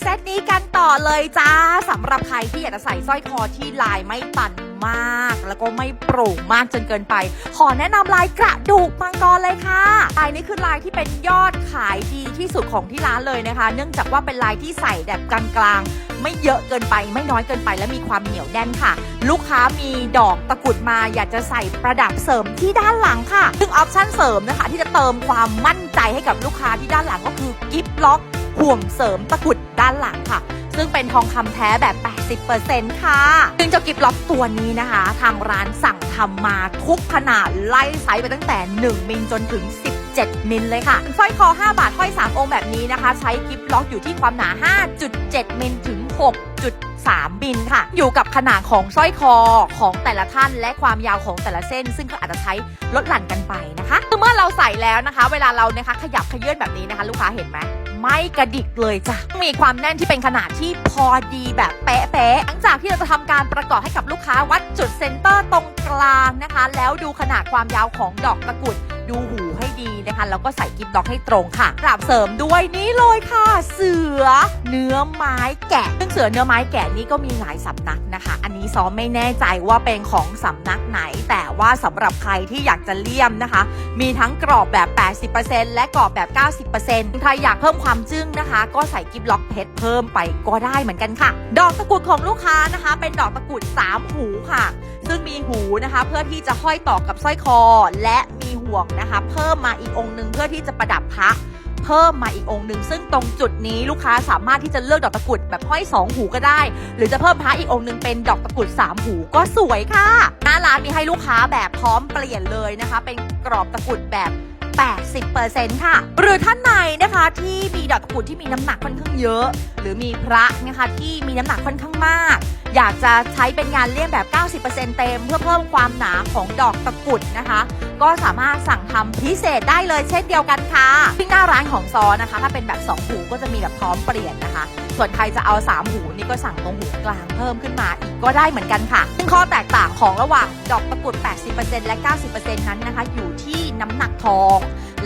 เซตนี้กันต่อเลยจ้าสำหรับใครที่อยากจะใส่สร้อยคอที่ลายไม่ตันมาก แล้วก็ไม่โปร่งมากจนเกินไป ขอแนะนำลายกระดูกมังกรเลยค่ะลายนี้คือลายที่เป็นยอดขายดีที่สุดของที่ร้านเลยนะคะ เนื่องจากว่าเป็นลายที่ใส่แบบกลางๆ ไม่เยอะเกินไป ไม่น้อยเกินไป และมีความเหนียวแน่นค่ะ ลูกค้ามีดอกตะกุดมา อยากจะใส่ประดับเสริมที่ด้านหลังค่ะ ซึ่งออปชั่นเสริมนะคะ ที่จะเติมความมั่นใจให้กับลูกค้าที่ด้านหลังก็คือกิฟต์ล็อก ห่วงเสริมตะกุดด้านหลังค่ะ ซึ่งเป็นทองคำแท้แบบ 80%ค่ะ ซึ่งเจ้ากิฟต์ล็อกตัวนี้นะคะ ทางร้านสั่งทำมาทุกขนาดไล่ไซส์ไปตั้งแต่ 1 มิลจนถึง17มิลเลยค่ะสร้อยคอ 5 บาทห้อย 3 องค์แบบนี้นะคะ ใช้กิฟต์ล็อกอยู่ที่ความหนา 5.7 มิลถึง 6.3 มิลค่ะ อยู่กับขนาดของสร้อยคอของแต่ละท่านและความยาวของแต่ละเส้น ซึ่งก็อาจจะใช้ลดหลั่นกันไปนะคะเมื่อเราใส่แล้วนะคะ เวลาเรานะคะขยับขยื่นแบบนี้นะคะ ลูกค้าเห็นไหม ไม่กระดิกเลยจ้ะ มีความแน่นที่เป็นขนาดที่พอดีแบบเป๊ะๆ หลังจากที่เราจะทำการประกอบให้กับลูกค้าวัดจุดเซนเตอร์ตรงกลางนะคะ แล้วดูขนาดความยาวของดอกตะกุด ดูหูให้ดีนะคะแล้วก็ใส่กิฟต์ดอกให้ตรงค่ะกราบเสริมด้วยนี่เลยค่ะ เสือเนื้อไม้แกะซึ่งเสือเนื้อไม้แกะนี้ก็มีหลายสำนักนะคะ อันนี้ซ้อมไม่แน่ใจว่าเป็นของสำนักไหน แต่ว่าสำหรับใครที่อยากจะเลี่ยมนะคะ มีทั้งกรอบแบบ 80%และกรอบแบบ 90%ใครอยากเพิ่มความจึ้งนะคะ ก็ใส่กิฟต์ล็อกเพชรเพิ่มไปก็ได้เหมือนกันค่ะ ดอกตะกุดของลูกค้านะคะ เป็นดอกตะกุด3หูค่ะ ซึ่งมีหูนะคะ เพื่อที่จะห้อยต่อกับสร้อยคอและ มีห่วงนะคะ เพิ่มมาอีกองค์หนึ่งเพื่อที่จะประดับพระเพิ่มมาอีกองค์หนึ่งซึ่งตรงจุดนี้ลูกค้าสามารถที่จะเลือกดอกตะกุดแบบห้อยสองหูก็ได้ หรือจะเพิ่มพระอีกองค์หนึ่งเป็นดอกตะกุดสามหูก็สวยค่ะหน้าร้านมีให้ลูกค้าแบบพร้อมเปลี่ยนเลยนะคะ เป็นกรอบตะกุดแบบ 80%ค่ะ หรือท่านไหนนะคะที่มีดอกตะกรุดที่มีน้ำหนักค่อนข้างเยอะ หรือมีพระนะคะที่มีน้ำหนักค่อนข้างมาก อยากจะใช้เป็นงานเลี่ยมแบบ 90%เต็ม เพื่อเพิ่มความหนาของดอกตะกรุดนะคะ ก็สามารถสั่งทำพิเศษได้เลยเช่นเดียวกันค่ะที่หน้าร้านของซอนะคะ ถ้าเป็นแบบ 2 หูก็จะมีแบบพร้อมเปลี่ยนนะคะ ส่วนใครจะเอา 3 หูนี่ก็สั่งตรงหูกลางเพิ่มขึ้นมาอีกก็ได้เหมือนกันค่ะซึ่งข้อแตกต่างของระหว่างดอกตะกรุด 80%และ 90%นั้นนะคะ อยู่ที่ น้ำหนักทอง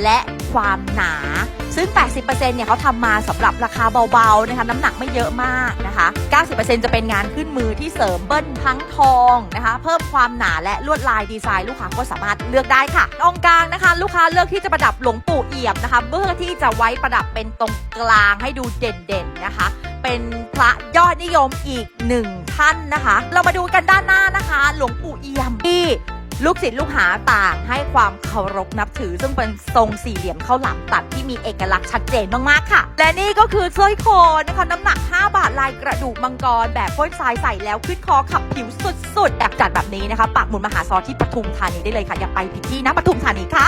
และความหนา ซึ่ง 80%เนี่ยเขาทำมาสำหรับราคาเบาๆนะคะน้ำหนักไม่เยอะมากนะคะ 90%จะเป็นงานขึ้นมือที่เสริมเบิ้ลทั้งทองนะคะ เพิ่มความหนาและลวดลายดีไซน์ลูกค้าก็สามารถเลือกได้ค่ะตรงกลางนะคะ ลูกค้าเลือกที่จะประดับหลวงปู่เอี่ยมนะคะเพื่อที่จะไว้ประดับเป็นตรงกลางให้ดูเด่นๆนะคะ เป็นพระยอดนิยมอีกหนึ่งท่านนะคะ เรามาดูกันด้านหน้านะคะ หลวงปู่เอี่ยมที่ ลูกศิษย์ลูกหาต่างให้ความเคารพนับถือ ซึ่งเป็นทรงสี่เหลี่ยมข้าวหลามตัดที่มีเอกลักษณ์ชัดเจนมากๆค่ะ และนี่ก็คือสร้อยคอนะคะน้ำหนัก 5 บาทลายกระดูกมังกร แบบพ้นทรายใส่แล้วขึ้นคอขับผิวสุดๆแบบจัดแบบนี้นะคะปักหมุนมหาซอที่ปทุมธานีได้เลยค่ะอย่าไปผิดที่นะปทุมธานีค่ะ